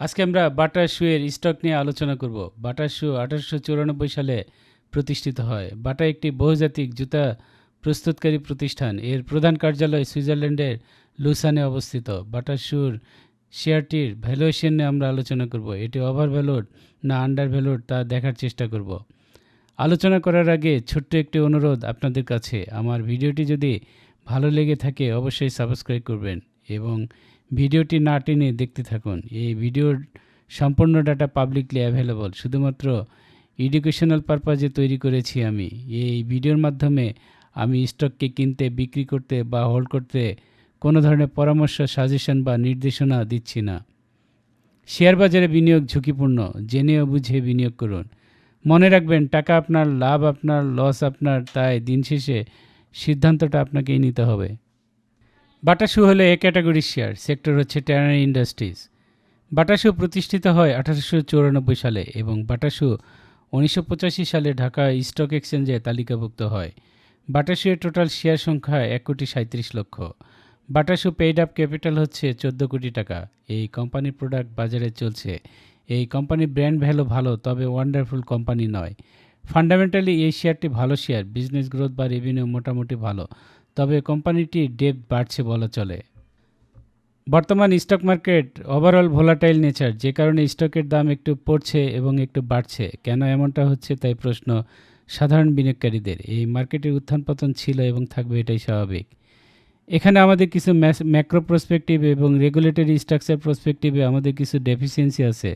আজকে আমরা butter শুয়ের stock নিয়ে আলোচনা করব। বাটার শু আঠারোশো চুরানব্বই সালে প্রতিষ্ঠিত হয়। বাটা একটি বহুজাতিক জুতা প্রস্তুতকারী প্রতিষ্ঠান। এর প্রধান কার্যালয় সুইজারল্যান্ডের লুসানে অবস্থিত। বাটার শুর শেয়ারটির ভ্যালুয়েশন নিয়ে আমরা আলোচনা করব। এটি ওভার ভ্যালুড না আন্ডার ভ্যালুড তা দেখার চেষ্টা করব। আলোচনা করার আগে ছোট্ট একটি অনুরোধ আপনাদের কাছে। আমার ভিডিওটি যদি ভালো লেগে থাকে, অবশ্যই সাবস্ক্রাইব করবেন এবং ভিডিওটি না টেনে দেখতে থাকুন। এই ভিডিওর সম্পূর্ণ ডাটা পাবলিকলি অ্যাভেলেবল। শুধুমাত্র এডুকেশনাল পারপাজে তৈরি করেছি আমি। এই ভিডিওর মাধ্যমে আমি স্টককে কিনতে, বিক্রি করতে বা হোল্ড করতে কোনো ধরনের পরামর্শ, সাজেশন বা নির্দেশনা দিচ্ছি না। শেয়ার বাজারে বিনিয়োগ ঝুঁকিপূর্ণ জেনে ও বুঝে বিনিয়োগ করুন। মনে রাখবেন, টাকা আপনার, লাভ আপনার, লস আপনার, তাই দিন শেষে সিদ্ধান্তটা আপনাকেই নিতে হবে। বাটাসু হলো এ ক্যাটাগরির শেয়ার, সেক্টর হচ্ছে ট্যানারি ইন্ডাস্ট্রিজ। বাটাসু প্রতিষ্ঠিত হয় আঠারোশো চৌরানব্বই সালে এবং বাটাসু উনিশশো পঁচাশি সালে ঢাকা স্টক এক্সচেঞ্জে তালিকাভুক্ত হয়। বাটাসুয়ের টোটাল শেয়ার সংখ্যা এক কোটি সাঁত্রিশ লক্ষ। বাটাসু পেইড আপ ক্যাপিটাল হচ্ছে চোদ্দ কোটি টাকা। এই কোম্পানির প্রোডাক্ট বাজারে চলছে। এই কোম্পানির ব্র্যান্ড ভ্যালু ভালো, তবে ওয়ান্ডারফুল কোম্পানি নয়। ফান্ডামেন্টালি এই শেয়ারটি ভালো শেয়ার, বিজনেস গ্রোথ বা রেভিনিউ মোটামুটি ভালো। তবে কোম্পানিটির ডেপ বাড়ছে বলা চলে। বর্তমান stock market overall volatile nature যে কারণে স্টকের দাম একটু পড়ছে এবং একটু বাড়ছে। কেন এমনটা হচ্ছে তাই প্রশ্ন সাধারণ বিনিয়োগকারীদের। এই মার্কেটের উত্থান পতন ছিল এবং থাকবে এটাই স্বাভাবিক। এখানে আমাদের কিছু ম্যাক্রো প্রসপেক্টিভ এবং রেগুলেটরি স্ট্রাকচার প্রসপেক্টিভে আমাদের কিছু ডেফিসিয়েন্সি আছে,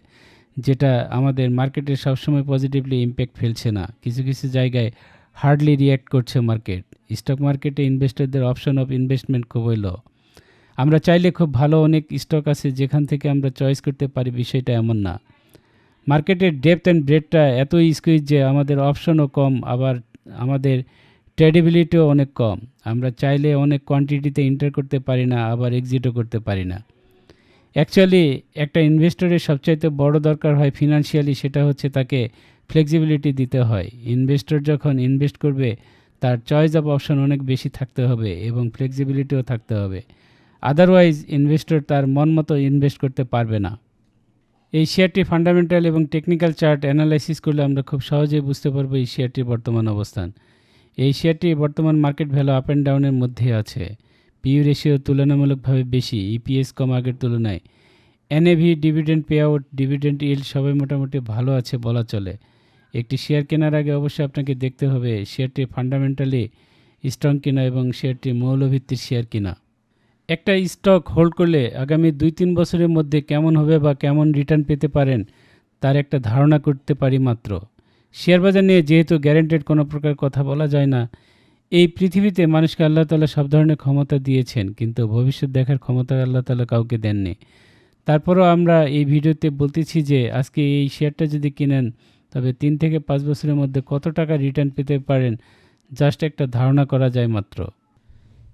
যেটা আমাদের মার্কেটে সবসময় পজিটিভলি ইম্প্যাক্ট ফেলছে না। কিছু কিছু জায়গায় হার্ডলি রিয়্যাক্ট করছে মার্কেট স্টক মার্কেটে ইনভেস্টরদের অপশন অফ ইনভেস্টমেন্ট খুবই লো আমরা চাইলে খুব ভালো অনেক স্টক আছে যেখান থেকে আমরা চয়েস করতে পারি, বিষয়টা এমন না। মার্কেটের ডেপথ অ্যান্ড ব্রেডটা এত স্কুইজ যে আমাদের অপশনও কম, আবার আমাদের ট্রেডিবিলিটিও অনেক কম। আমরা চাইলে অনেক কোয়ান্টিটিতে এন্টার করতে পারি না, আবার এক্সিটও করতে পারি না। অ্যাকচুয়ালি একটা ইনভেস্টরের সবচাইতে বড় দরকার হয় ফিনান্সিয়ালি সেটা হচ্ছে তাকে ফ্লেক্সিবিলিটি দিতে হয়। ইনভেস্টর যখন ইনভেস্ট করবে, তার চয়েস অফ অপশন অনেক বেশি থাকতে হবে এবং ফ্লেক্সিবিলিটিও থাকতে হবে। আদারওয়াইজ ইনভেস্টর তার মন মতো ইনভেস্ট করতে পারবে না। এই শেয়ারটি ফান্ডামেন্টাল এবং টেকনিক্যাল চার্ট অ্যানালাইসিস করলে আমরা খুব সহজেই বুঝতে পারব এই শেয়ারটির বর্তমান অবস্থান। এই শেয়ারটি বর্তমান মার্কেট ভ্যালু আপ অ্যান্ড ডাউনের মধ্যে আছে। পিইউ রেশিও তুলনামূলকভাবে বেশি ইপিএস কম আগের তুলনায়। NAV dividend pay out dividend yield সবাই মোটামুটি ভালো আছে বলা চলে। একটি শেয়ার কেনার আগে অবশ্যই আপনাকে দেখতে হবে শেয়ারটি ফান্ডামেন্টালি স্ট্রং কিনা এবং শেয়ারটি মৌলভিত্তির শেয়ার কিনা। একটা স্টক হোল্ড করলে আগামী দুই তিন বছরের মধ্যে কেমন হবে বা কেমন রিটার্ন পেতে পারেন, তার একটা ধারণা করতে পারি মাত্র। শেয়ার বাজার নিয়ে যেহেতু গ্যারেন্টেড কোনো প্রকার কথা বলা যায় না, এই পৃথিবীতে মানুষকে আল্লাহ তালা সব ধরনের ক্ষমতা দিয়েছেন, কিন্তু ভবিষ্যৎ দেখার ক্ষমতা আল্লাহ তালা কাউকে দেননি। তারপরও আমরা এই ভিডিওতে বলতেছি যে আজকে এই শেয়ারটা যদি কিনেন তবে তিন থেকে পাঁচ বছরের মধ্যে কত টাকা রিটার্ন পেতে পারেন, জাস্ট একটা ধারণা করা যায় মাত্র।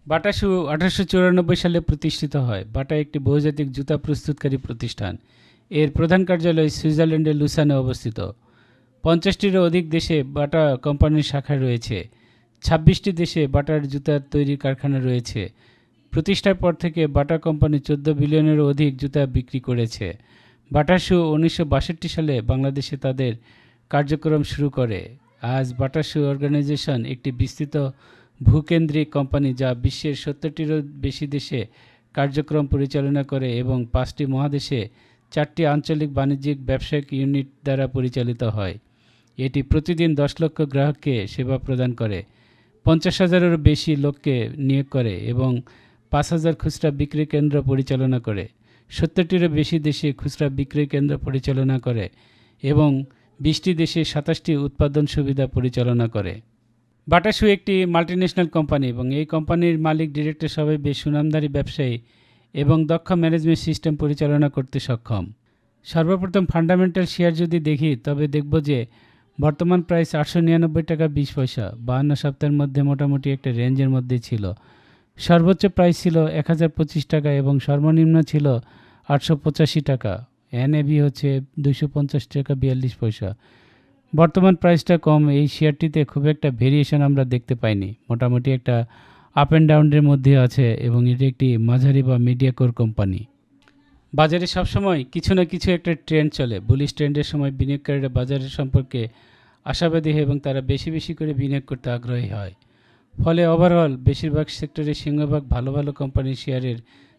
বাটা শু আঠারোশো চুরানব্বই সালে প্রতিষ্ঠিত হয়। বাটা একটি বহুজাতিক জুতা প্রস্তুতকারী প্রতিষ্ঠান। এর প্রধান কার্যালয় সুইজারল্যান্ডের লুসানে অবস্থিত। পঞ্চাশটিরও অধিক দেশে বাটা কোম্পানির শাখা রয়েছে। ছাব্বিশটি দেশে বাটার জুতার তৈরির কারখানা রয়েছে। প্রতিষ্ঠার পর থেকে বাটা কোম্পানি চোদ্দ বিলিয়নেরও অধিক জুতা বিক্রি করেছে। বাটা শু উনিশশো বাষট্টি সালে বাংলাদেশে তাদের কার্যক্রম শুরু করে। আজ বাটা শু অর্গানাইজেশন একটি বিস্তৃত ভূকেন্দ্রিক কোম্পানি যা বিশ্বের সত্তরটিরও বেশি দেশে কার্যক্রম পরিচালনা করে এবং পাঁচটি মহাদেশে চারটি আঞ্চলিক বাণিজ্যিক ব্যবসায়িক ইউনিট দ্বারা পরিচালিত হয়। এটি প্রতিদিন দশ লক্ষ গ্রাহককে সেবা প্রদান করে, পঞ্চাশ হাজারেরও বেশি লোককে নিয়োগ করে এবং পাঁচ হাজার খুচরা বিক্রি কেন্দ্র পরিচালনা করে। সত্তরটিরও বেশি দেশে খুচরা বিক্রয় কেন্দ্র পরিচালনা করে এবং বিশটি দেশে সাতাশটি উৎপাদন সুবিধা পরিচালনা করে। বাটাসু একটি মাল্টিন্যাশনাল কোম্পানি এবং এই কোম্পানির মালিক ডিরেক্টর সবাই বেশ সুনামধারী ব্যবসায়ী এবং দক্ষ ম্যানেজমেন্ট সিস্টেম পরিচালনা করতে সক্ষম। সর্বপ্রথম ফান্ডামেন্টাল শেয়ার যদি দেখি, তবে দেখব যে বর্তমান প্রাইস আটশো নিরানব্বই টাকা বিশ পয়সা, বাহান্ন সপ্তাহের মধ্যে মোটামুটি একটা রেঞ্জের মধ্যে ছিল। সর্বোচ্চ প্রাইস ছিল এক হাজার পঁচিশ টাকা এবং সর্বনিম্ন ছিল আটশো পঁচাশি টাকা। এনএভি হচ্ছে দুশো পঞ্চাশ টাকা বিয়াল্লিশ পয়সা। বর্তমান প্রাইসটা কম, এই শেয়ারটিতে খুব একটা ভেরিয়েশন আমরা দেখতে পাইনি। মোটামুটি একটা আপ অ্যান্ড ডাউনের মধ্যে আছে এবং এটি একটি মাঝারি বা মিডিয়া কোর কোম্পানি বাজারে সবসময় কিছু না কিছু একটা ট্রেন্ড চলে। বুলিশ ট্রেন্ডের সময় বিনিয়োগকারীরা বাজারের সম্পর্কে আশাবাদী হয় এবং তারা বেশি বেশি করে বিনিয়োগ করতে আগ্রহী হয়। ফলে ওভারঅল বেশিরভাগ সেক্টরে সিংহভাগ ভালো ভালো কোম্পানির শেয়ারের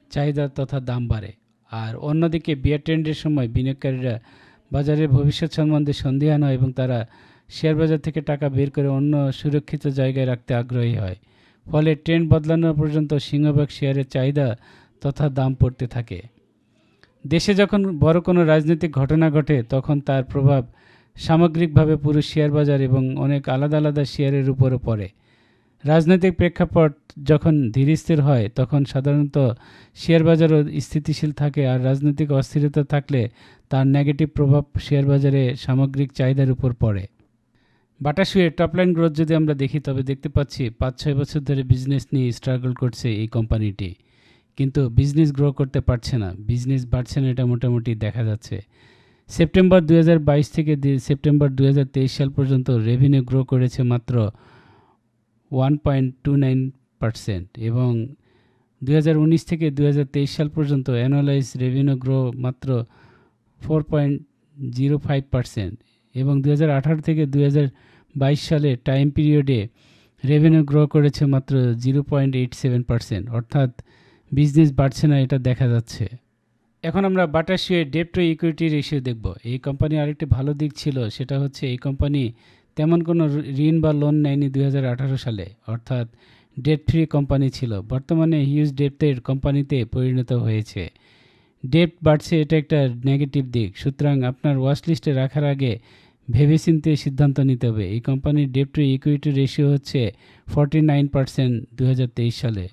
চাহিদা তথা দাম বাড়ে। আর অন্যদিকে বিয়ার ট্রেন্ডের সময় বিনিয়োগকারীরা বাজারের ভবিষ্যৎ সম্বন্ধে সন্দিহান হয় এবং তারা শেয়ার বাজার থেকে টাকা বের করে অন্য সুরক্ষিত জায়গায় রাখতে আগ্রহী হয়। ফলে ট্রেন্ড বদলানো পর্যন্ত সিংহভাগ শেয়ারের চাহিদা তথা দাম পড়তে থাকে। দেশে যখন বড় কোনো রাজনৈতিক ঘটনা ঘটে, তখন তার প্রভাব সামগ্রিকভাবে পুরো শেয়ার বাজার এবং অনেক আলাদা আলাদা শেয়ারের উপরও পড়ে। রাজনৈতিক প্রেক্ষাপট যখন ধীরস্থির হয়, তখন সাধারণত শেয়ার বাজারও স্থিতিশীল থাকে আর রাজনৈতিক অস্থিরতা থাকলে তার নেগেটিভ প্রভাব শেয়ার বাজারে সামগ্রিক চাহিদার উপর পড়ে। বাটা শুয়ে টপলাইন গ্রোথ যদি আমরা দেখি, তবে দেখতে পাচ্ছি পাঁচ ছয় বছর ধরে বিজনেস নিয়ে স্ট্রাগল করছে এই কোম্পানিটি। কিন্তু বিজনেস গ্রো করতে পারছে না, বিজনেস বাড়ছে না এটা মোটামুটি দেখা যাচ্ছে। সেপ্টেম্বর দু হাজার বাইশ থেকে সেপ্টেম্বর দু হাজার তেইশ সাল পর্যন্ত রেভিনিউ গ্রো করেছে মাত্র one point two nine percent এবং দু হাজার উনিশ থেকে দুই হাজার তেইশ সাল পর্যন্ত অ্যানুয়ালাইজ রেভিনিউ গ্রো মাত্র four point zero five percent এবং দু হাজার আঠারো থেকে দু হাজার বাইশ সালে টাইম পিরিয়ডে রেভিনিউ গ্রো করেছে মাত্র zero point eight seven percent অর্থাৎ বিজনেস বাড়ছে না এটা দেখা যাচ্ছে। এখন আমরা বাটা শুয়ে ডেপ টু ইকুইটি রেশিও দেখব। এই কোম্পানি আরেকটি ভালো দিক ছিল, সেটা হচ্ছে এই কোম্পানি তেমন কোনো ঋণ বা লোন নেয়নি দু হাজার আঠারো সালে। অর্থাৎ ডেট ফ্রি কোম্পানি ছিল। বর্তমানে হিউজ ডেপ্টের কোম্পানিতে পরিণত হয়েছে। ডেপ্ট বাড়ছে, এটা একটা নেগেটিভ দিক। সুতরাং আপনার ওয়াচ লিস্টে রাখার আগে ভেবেচিন্তে সিদ্ধান্ত নিতে হবে। এই কোম্পানির ডেপ টু ইকুইটি রেশিও হচ্ছে ফর্টি নাইন পার্সেন্ট দু হাজার তেইশ সালে।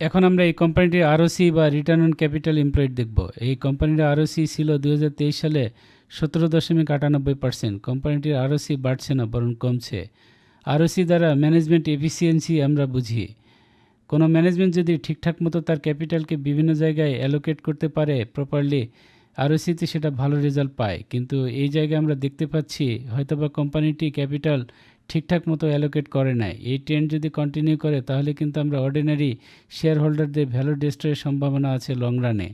এখন আমরা এই কোম্পানিটির আরওসি বা রিটার্ন অন ক্যাপিটাল এমপ্লয়েড দেখব। এই কোম্পানির আরওসি ছিল দুই হাজার তেইশ সালে। সতেরো দশমিক আটানব্বই পার্সেন্ট কোম্পানিটির আরওসি বাড়ছে না, বরং কমছে। আরওসি দ্বারা ম্যানেজমেন্ট এফিসিয়েন্সি আমরা বুঝি। কোনো ম্যানেজমেন্ট যদি ঠিকঠাক মতো তার ক্যাপিটালকে বিভিন্ন জায়গায় অ্যালোকেট করতে পারে প্রপারলি আরওসিতে সেটা ভালো রেজাল্ট পায়। কিন্তু এই জায়গায় আমরা দেখতে পাচ্ছি, হয়তোবা কোম্পানিটি ক্যাপিটাল ঠিকঠাক মতো অ্যালোকেট করে নাই। এই ট্রেন্ড যদি কন্টিনিউ করে, তাহলে কিন্তু আমরা অর্ডিনারি শেয়ার হোল্ডারদের ভ্যালু ডেস্ট্রয়ের সম্ভাবনা আছে লং রানে।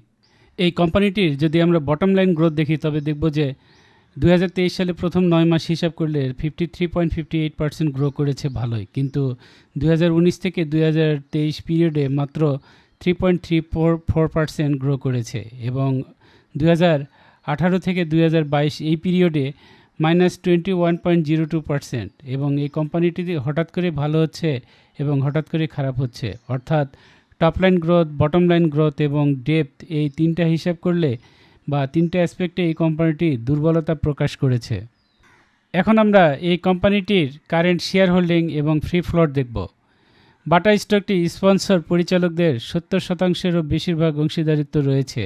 এই কোম্পানিটির যদি আমরা বটম লাইন গ্রোথ দেখি, তবে দেখব যে দু হাজার তেইশ সালে প্রথম নয় মাস হিসাব করলে fifty three point fifty eight percent grow করেছে ভালোই। কিন্তু দু হাজার উনিশ থেকে দুই হাজার তেইশ পিরিয়ডে মাত্র three point three four four percent grow করেছে এবং দু আঠারো থেকে দুই হাজার বাইশ এই পিরিয়ডে minus twenty one point zero two percent এবং এই কোম্পানিটি হঠাৎ করে ভালো হচ্ছে এবং হঠাৎ করে খারাপ হচ্ছে। অর্থাৎ top line growth bottom line growth এবং ডেপথ এই তিনটা হিসাব করলে বা তিনটা অ্যাসপেক্টে এই কোম্পানিটি দুর্বলতা প্রকাশ করেছে। এখন আমরা এই কোম্পানিটির কারেন্ট শেয়ার হোল্ডিং এবং ফ্রি ফ্লোট দেখব। বাটা স্টকটি স্পন্সর পরিচালকদের সত্তর শতাংশেরও বেশিরভাগ অংশীদারিত্ব রয়েছে,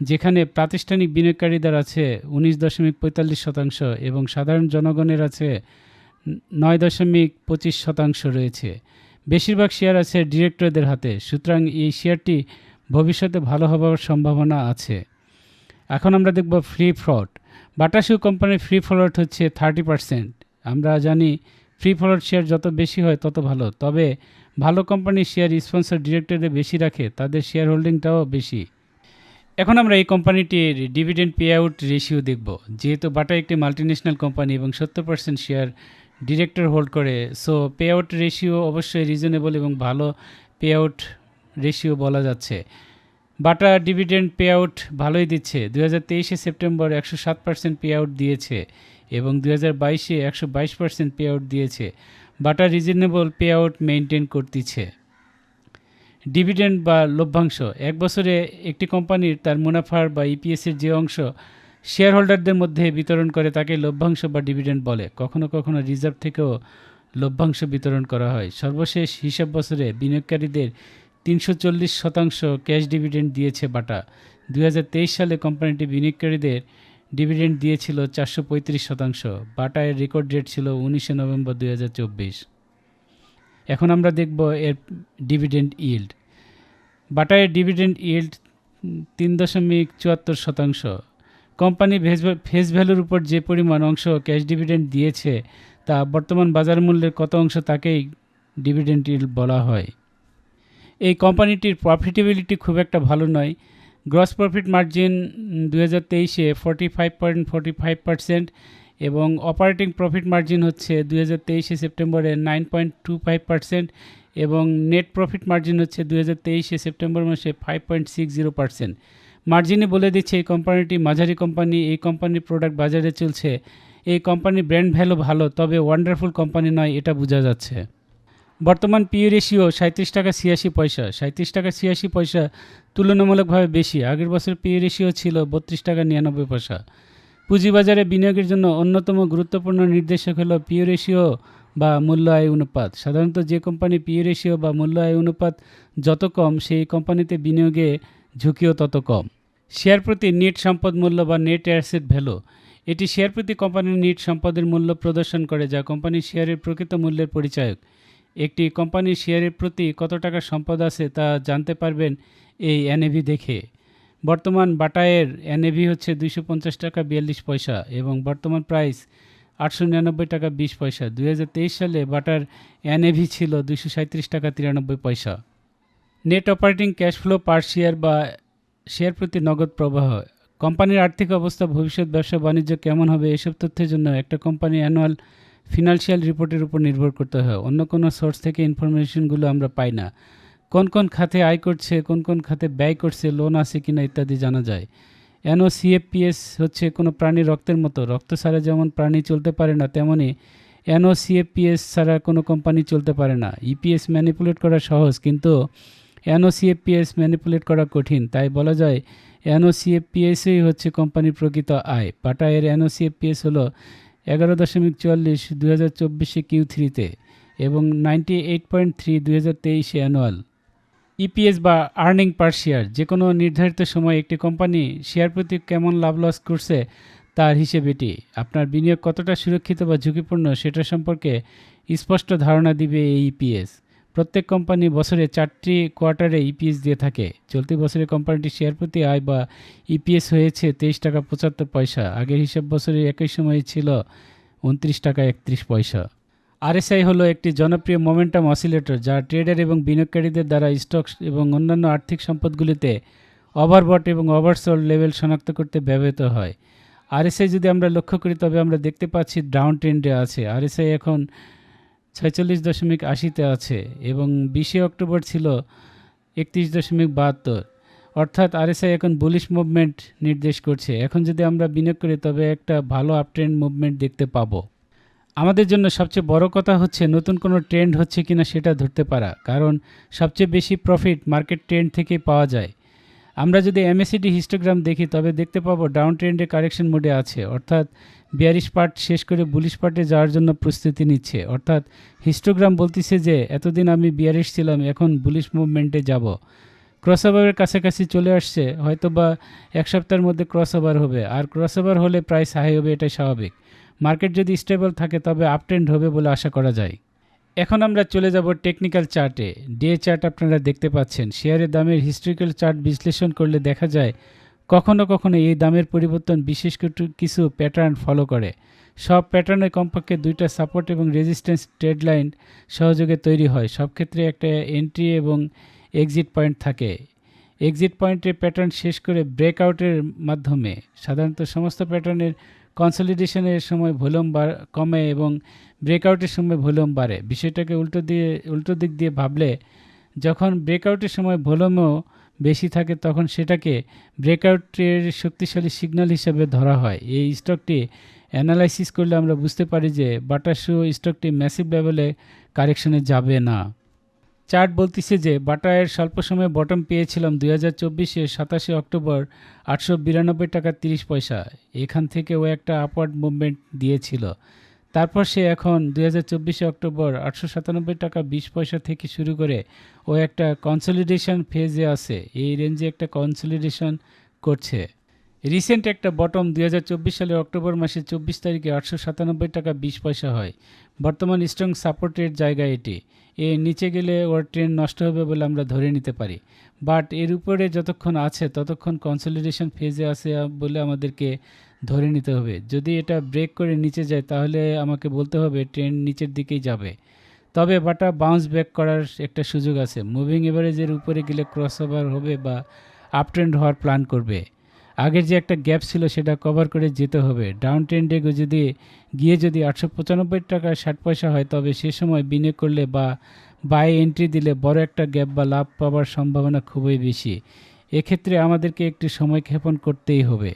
যেখানে প্রাতিষ্ঠানিক বিনিয়োগকারীদের আছে উনিশ দশমিক পঁয়তাল্লিশ শতাংশ এবং সাধারণ জনগণের আছে নয় দশমিক পঁচিশ শতাংশ রয়েছে। বেশিরভাগ শেয়ার আছে ডিরেক্টরদের হাতে। সুতরাং এই শেয়ারটি ভবিষ্যতে ভালো হবার সম্ভাবনা আছে। এখন আমরা দেখব ফ্রি ফ্লট বাটাসু কোম্পানির ফ্রি ফ্লট হচ্ছে থার্টি পার্সেন্ট। আমরা জানি ফ্রি ফ্লট শেয়ার যত বেশি হয় তত ভালো। তবে ভালো কোম্পানির শেয়ার স্পন্সর ডিরেক্টরদের বেশি রাখে, তাদের শেয়ার হোল্ডিংটাও বেশি। এখন আমরা এই কোম্পানিটির ডিভিডেন্ড পে আউট রেশিও দেখব। যেহেতু বাটা একটি মাল্টিন্যাশনাল কোম্পানি এবং সত্তর পার্সেন্ট শেয়ার ডিরেক্টর হোল্ড করে। সো পে আউট রেশিও অবশ্যই রিজনেবল এবং ভালো পে আউট রেশিও বলা যাচ্ছে। বাটা ডিভিডেন্ড পে আউট ভালোই দিচ্ছে। দু হাজার তেইশে সেপ্টেম্বর একশো সাত পার্সেন্ট পে আউট দিয়েছে এবং দু হাজার বাইশে একশো বাইশ পার্সেন্ট পে আউট দিয়েছে। Bata reasonable pay out maintain করতেছে। ডিভিডেন্ড বা লভ্যাংশ। এক বছরে একটি কোম্পানির তার মুনাফার বা ইপিএসের যে অংশ শেয়ার হোল্ডারদের মধ্যে বিতরণ করে তাকে লভ্যাংশ বা ডিভিডেন্ড বলে। কখনো কখনো রিজার্ভ থেকেও লভ্যাংশ বিতরণ করা হয়। সর্বশেষ হিসাব বছরে বিনিয়োগকারীদের তিনশো চল্লিশ শতাংশ ক্যাশ ডিভিডেন্ড দিয়েছে বাটা। দু হাজার তেইশ সালে কোম্পানিটি বিনিয়োগকারীদের ডিভিডেন্ড দিয়েছিল চারশো পঁয়ত্রিশ শতাংশ। বাটা এর রেকর্ড ডেট ছিল উনিশে নভেম্বর দুই হাজার চব্বিশ। এখন আমরা দেখব এর ডিভিডেন্ড ইল্ড। বাটায়ের ডিভিডেন্ড ইল্ড তিন দশমিক চুয়াত্তর শতাংশ। কোম্পানি ফেস ভ্যালুর উপর যে পরিমাণ অংশ ক্যাশ ডিভিডেন্ড দিয়েছে, তা বর্তমান বাজার মূল্যের কত অংশ তাকেই ডিভিডেন্ড বলা হয়। এই কোম্পানিটির প্রফিটেবিলিটি খুব একটা ভালো নয়। গ্রস প্রফিট মার্জিন দু হাজার তেইশে forty five point forty five percent এবং অপারেটিং প্রফিট মার্জিন হচ্ছে দু হাজার তেইশে সেপ্টেম্বরে nine point two five percent এবং নেট প্রফিট মার্জিন হচ্ছে দু হাজার তেইশে সেপ্টেম্বর মাসে five point six zero percent মার্জিনে বলে দিচ্ছে, এই কোম্পানিটি মাঝারি কোম্পানি, এই কোম্পানির প্রোডাক্ট বাজারে চলছে, এই কোম্পানির ব্র্যান্ড ভ্যালু ভালো, তবে ওয়ান্ডারফুল কোম্পানি নয়, এটা বোঝা যাচ্ছে। বর্তমান পিই রেশিও সাঁত্রিশ টাকা ছিয়াশি পয়সা সাঁত্রিশ টাকা ছিয়াশি পয়সা তুলনামূলকভাবে বেশি, আগের বছর পিই রেশিও ছিল বত্রিশ টাকা নিরানব্বই পয়সা। পুঁজিবাজারে বিনিয়োগের জন্য অন্যতম গুরুত্বপূর্ণ নির্দেশক হলো পিই রেশিও বা মূল্য আয় অনুপাত। সাধারণত যে কোম্পানি পিই রেশিও বা মূল্য আয় অনুপাত যত কম, সেই কোম্পানিতে বিনিয়োগে ঝুঁকিও তত কম। শেয়ার প্রতি নেট সম্পদ মূল্য বা নেট অ্যাসেট ভ্যালু। এটি শেয়ার প্রতি কোম্পানির নেট সম্পদের মূল্য প্রদর্শন করে, যা কোম্পানির শেয়ারের প্রকৃত মূল্যের পরিচায়ক। একটি কোম্পানির শেয়ারের প্রতি কত টাকা সম্পদ আছে তা জানতে পারবেন এই এনএভি দেখে। বর্তমান বাটায়ের এনএভি হচ্ছে দুইশো পঞ্চাশ টাকা বিয়াল্লিশ পয়সা এবং বর্তমান প্রাইস আটশো নিরানব্বই টাকা বিশ পয়সা। দুই হাজার তেইশ সালে বাটার এনএভি ছিল দুইশো সাঁত্রিশ টাকা তিরানব্বই পয়সা। Net operating cash flow per share বা শেয়ার প্রতি নগদ প্রবাহ, কোম্পানির আর্থিক অবস্থা, ভবিষ্যৎ ব্যবসা, বাণিজ্য কেমন হবে, এসব তথ্যের জন্য একটা কোম্পানি অ্যানুয়াল ফিনান্সিয়াল রিপোর্টের উপর নির্ভর করতে হয়। অন্য কোনো সোর্স থেকে ইনফরমেশনগুলো আমরা পাই না। কোন কোন খাতে আয় করছে, কোন কোন খাতে ব্যয় করছে, লোন আছে কিনা ইত্যাদি জানা যায়। এনও সিএফপিএস হচ্ছে কোনো প্রাণী রক্তের মতো। রক্ত ছাড়া যেমন প্রাণী চলতে পারে না তেমনই এনও সিএফপিএস ছাড়া কোনো কোম্পানি চলতে পারে না। ইপিএস ম্যানিপুলেট করা সহজ, কিন্তু এনও সিএফপিএস ম্যানিপুলেট করা কঠিন, তাই বলা যায় এনও সিএফপিএসই হচ্ছে কোম্পানির প্রকৃত আয়। বাটা এর এনও সিএফপিএস হলো এগারো দশমিক চুয়াল্লিশ দু হাজার চব্বিশে কিউ থ্রিতে এবং নাইনটি এইট পয়েন্ট থ্রি দু হাজার তেইশে অ্যানুয়াল। ইপিএস বা আর্নিং পার শেয়ার যে কোনো নির্ধারিত সময় একটি কোম্পানি শেয়ার প্রতি কেমন লাভ লস করছে তার হিসেব এটি। আপনার বিনিয়োগ কতটা সুরক্ষিত বা ঝুঁকিপূর্ণ সেটা সম্পর্কে স্পষ্ট ধারণা দিবে এই ইপিএস। প্রত্যেক কোম্পানি বছরে চারটি কোয়ার্টারে ইপিএস দিয়ে থাকে। চলতি বছরে কোম্পানিটি শেয়ার প্রতি আয় বা ইপিএস হয়েছে তেইশ টাকা পঁচাত্তর পয়সা। আগের হিসাব বছরের একই সময়ে ছিল উনত্রিশ টাকা একত্রিশ পয়সা। আরএসআই হলো একটি জনপ্রিয় মোমেন্টাম অসিলেটর যা ট্রেডার এবং বিনিয়োগকারীদের দ্বারা স্টক এবং অন্যান্য আর্থিক সম্পদগুলিতে ওভারবট এবং ওভারসোল্ড লেভেল শনাক্ত করতে ব্যবহৃত হয়। আরএসআই যদি আমরা লক্ষ্য করি, তবে আমরা দেখতে পাচ্ছি ডাউন ট্রেন্ডে আছে। আরএসআই এখন ছয়চল্লিশ দশমিক আশিতে আছে এবং বিশে অক্টোবর ছিল একত্রিশ দশমিক বাহাত্তর। অর্থাৎ আরএসআই এখন বুলিশ মুভমেন্ট নির্দেশ করছে। এখন যদি আমরা বিনিয়োগ করি, তবে একটা ভালো আপট্রেন্ড মুভমেন্ট দেখতে পাবো। আমাদের জন্য সবচেয়ে বড় কথা হচ্ছে, নতুন কোনো ট্রেন্ড হচ্ছে কিনা সেটা ধরতে পারা। কারণ সবচেয়ে বেশি প্রফিট মার্কেট ট্রেন্ড থেকেই পাওয়া যায়। আমরা যদি এমএসিডি হিস্টোগ্রাম দেখি, তবে দেখতে পাবো ডাউন ট্রেন্ডে কারেকশন মোডে আছে। অর্থাৎ বিয়ারিশ পার্ট শেষ করে বুলিশ পার্টে যাওয়ার জন্য প্রস্তুতি নিচ্ছে। অর্থাৎ হিস্টোগ্রাম বলতেছে যে, এতদিন আমি বিয়ারিশ ছিলাম, এখন বুলিশ মুভমেন্টে যাব। ক্রস ওভারের কাছাকাছি চলে আসছে হয়তো বা এক সপ্তাহের মধ্যে ক্রস ওভার হবে। আর ক্রস ওভার হলে প্রাইস হাই হবে, এটাই স্বাভাবিক। মার্কেট যদি স্টেবল থাকে, তবে আপট্রেন্ড হবে বলে আশা করা যায়। এখন আমরা চলে যাব টেকনিক্যাল চার্টে ডে চার্ট আপনারা দেখতে পাচ্ছেন শেয়ারের দামের হিস্ট্রিক্যাল চার্ট বিশ্লেষণ করলে দেখা যায়, কখনো কখনো এই দামের পরিবর্তন বিশেষ কিছু প্যাটার্ন ফলো করে। সব প্যাটার্নে কমপক্ষে দুইটা সাপোর্ট এবং রেজিস্ট্যান্স ট্রেড লাইন সহযোগে তৈরি হয়। সব ক্ষেত্রে একটা এন্ট্রি এবং এক্সিট পয়েন্ট থাকে। এক্সিট পয়েন্টের প্যাটার্ন শেষ করে ব্রেকআউটের মাধ্যমে। সাধারণত সমস্ত প্যাটার্নের কনসলিডেশনের সময় ভলিউম কমে এবং ব্রেকআউটের সময় ভলিউম বাড়ে। বিষয়টাকে উল্টো দিয়ে, উল্টো দিক দিয়ে ভাবলে যখন ব্রেকআউটের সময় ভলিউমও বেশি থাকে তখন সেটাকে ব্রেকআউটের শক্তিশালী সিগন্যাল হিসেবে ধরা হয়। এই স্টকটি অ্যানালাইসিস করলে আমরা বুঝতে পারি যে বাটাসু স্টকটি ম্যাসিভ লেভেলে কারেকশনে যাবে না। চার্ট বলতেছে যে বাটায়ের স্বল্প সময়ে বটম পেয়েছিলাম দুই হাজার চব্বিশে সাতাশে অক্টোবর আটশো বিরানব্বই টাকা তিরিশ পয়সা। এখান থেকে ও একটা আপওয়ার্ড মুভমেন্ট দিয়েছিল। তারপর সে এখন দুই হাজার চব্বিশে অক্টোবর আটশো সাতানব্বই টাকা বিশ পয়সা থেকে শুরু করে ও একটা কনসলিডেশন ফেজে আছে। এই রেঞ্জে একটা কনসলিডেশন করছে। রিসেন্ট একটা বটম দুই সালের অক্টোবর মাসের চব্বিশ তারিখে আটশো সাতানব্বই টাকা বিশ পয়সা হয়। বর্তমান স্ট্রং সাপোর্টের জায়গা এটি। এর নিচে গেলে ওর ট্রেন নষ্ট হবে বলে আমরা ধরে নিতে পারি। বাট এর উপরে যতক্ষণ আছে, ততক্ষণ কনসলিডেশন ফেজে আছে বলে আমাদেরকে ধরে নিতে হবে। যদি এটা ব্রেক করে নিচে যায়, তাহলে আমাকে বলতে হবে ট্রেন নিচের দিকেই যাবে। তবে বাটা বাউন্স ব্যাক করার একটা সুযোগ আছে। মুভিং এভারেজের উপরে গেলে ক্রস ওভার হবে বা আপ ট্রেন্ড হওয়ার প্ল্যান করবে। আগের যে একটা গ্যাপ ছিল, সেটা কভার করে যেতে হবে। ডাউন ট্রেন্ডে যদি, গিয়ে যদি আটশো পঁচানব্বই টাকা ষাট পয়সা হয়, তবে সে সময় বিনিয়োগ করলে বা বাই এন্ট্রি দিলে বড় একটা গ্যাপ বা লাভ পাওয়ার সম্ভাবনা খুবই বেশি। এক্ষেত্রে আমাদেরকে একটি সময় ক্ষেপণ করতেই হবে।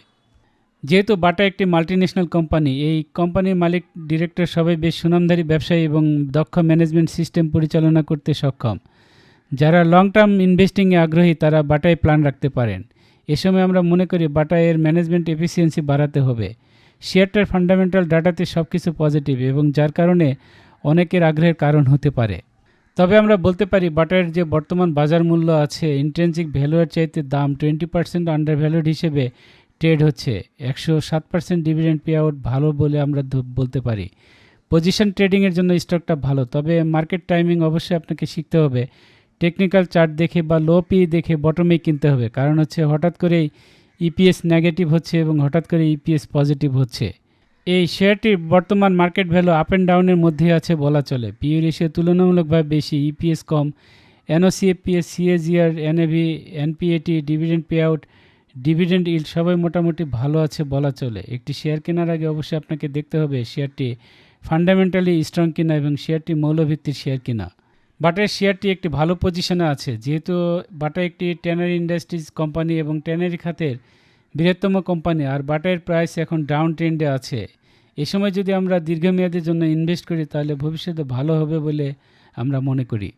যেহেতু বাটা একটি মাল্টিন্যাশনাল কোম্পানি এই কোম্পানির মালিক ডিরেক্টর সবাই বেশ সুনামধারী ব্যবসায়ী এবং দক্ষ ম্যানেজমেন্ট সিস্টেম পরিচালনা করতে সক্ষম। যারা লং টার্ম ইনভেস্টিংয়ে আগ্রহী, তারা বাটায় প্ল্যান রাখতে পারেন। এ সময় আমরা মনে করি বাটা এর ম্যানেজমেন্ট এফিসিয়েন্সি বাড়াতে হবে। শেয়ারটার ফান্ডামেন্টাল ডাটাতে সব কিছু পজিটিভ এবং যার কারণে অনেকের আগ্রহের কারণ হতে পারে। তবে আমরা বলতে পারি বাটার যে বর্তমান বাজার মূল্য আছে ইন্ট্রেন্সিক ভ্যালুয়ের চাইতে দাম টোয়েন্টি পার্সেন্ট আন্ডার ভ্যালুড হিসেবে ট্রেড হচ্ছে। একশো সাত পার্সেন্ট ডিভিডেন্ড পে আউট ভালো বলে আমরা বলতে পারি। পজিশন ট্রেডিংয়ের জন্য স্টকটা ভালো, তবে মার্কেট টাইমিং অবশ্যই আপনাকে শিখতে হবে। টেকনিক্যাল চার্ট দেখে বা লো পি দেখে বটমে কিনতে হবে, কারণ হচ্ছে হঠাৎ করেই ইপিএস নেগেটিভ হচ্ছে এবং হঠাৎ করে ইপিএস পজিটিভ হচ্ছে। এই শেয়ারটির বর্তমান মার্কেট ভ্যালু আপ অ্যান্ড ডাউনের মধ্যে আছে বলা চলে। পিউ রেশিও তুলনামূলকভাবে বেশি ইপিএস কম NOCAPS CAGR NAV NPAT dividend pay out dividend yield সবাই মোটামুটি ভালো আছে বলা চলে। একটি শেয়ার কেনার আগে অবশ্যই আপনাকে দেখতে হবে শেয়ারটি ফান্ডামেন্টালি স্ট্রং কিনা এবং শেয়ারটি মৌলভিত্তির শেয়ার কিনা। বাটার শেয়ারটি একটি ভালো পজিশনে আছে, যেহেতু বাটা একটি ট্যানারি ইন্ডাস্ট্রিজ কোম্পানি এবং ট্যানারি খাতের বৃহত্তম কোম্পানি আর বাটার প্রাইস এখন ডাউন ট্রেন্ডে আছে। এ সময় যদি আমরা দীর্ঘমেয়াদের জন্য ইনভেস্ট করি, তাহলে ভবিষ্যতে ভালো হবে বলে আমরা মনে করি।